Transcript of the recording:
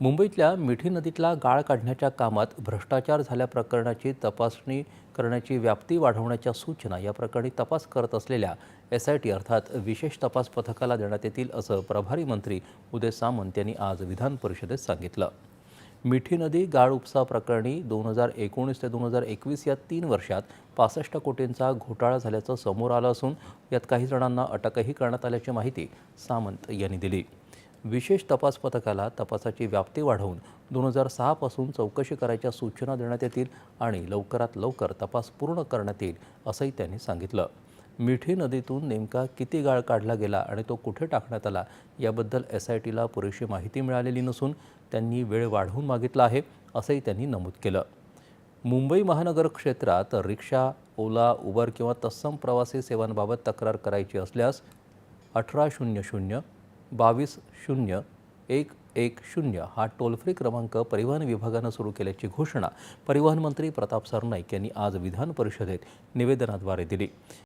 मुंबईतल्या मिठी नदीतला गाळ काढण्याच्या कामात भ्रष्टाचार झाल्या प्रकरणाची तपासणी करण्याची व्याप्ती वाढवण्याच्या सूचना या प्रकरणी तपास करत असलेल्या एस आय टी अर्थात विशेष तपास पथकाला देण्यात येतील असं प्रभारी मंत्री उदय सामंत यांनी आज विधान परिषदेत सांगितलं. मिठी नदी गाळ उपसा प्रकरणी दोन हजार एकोणीस ते दोन हजार एकवीस या तीन वर्षात पासष्ट कोटींचा घोटाळा झाल्याचं समोर आलं असून यात काही जणांना अटकही करण्यात आल्याची माहिती सामंत यांनी दिली. विशेष तपास पथकाला तपासाची व्याप्ती वाढवून दोन हजार सहापासून चौकशी करायच्या सूचना देण्यात येतील आणि लवकरात लवकर तपास पूर्ण करण्यात येईल असंही त्यांनी सांगितलं. मिठी नदीतून नेमका किती गाळ काढला गेला आणि तो कुठे टाकण्यात आला याबद्दल एस आय टीला पुरेशी माहिती मिळालेली नसून त्यांनी वेळ वाढवून मागितला आहे असंही त्यांनी नमूद केलं. मुंबई महानगर क्षेत्रात रिक्षा ओला उबर किंवा तत्सम प्रवासी सेवांबाबत तक्रार करायची असल्यास अठरा शून्य शून्य बावीस शून्य एक एक शून्य हा टोल फ्री क्रमांक परिवहन विभागानं सुरू केल्याची घोषणा परिवहन मंत्री प्रताप सरनाईक यांनी आज विधान परिषदेत निवेदनाद्वारे दिली.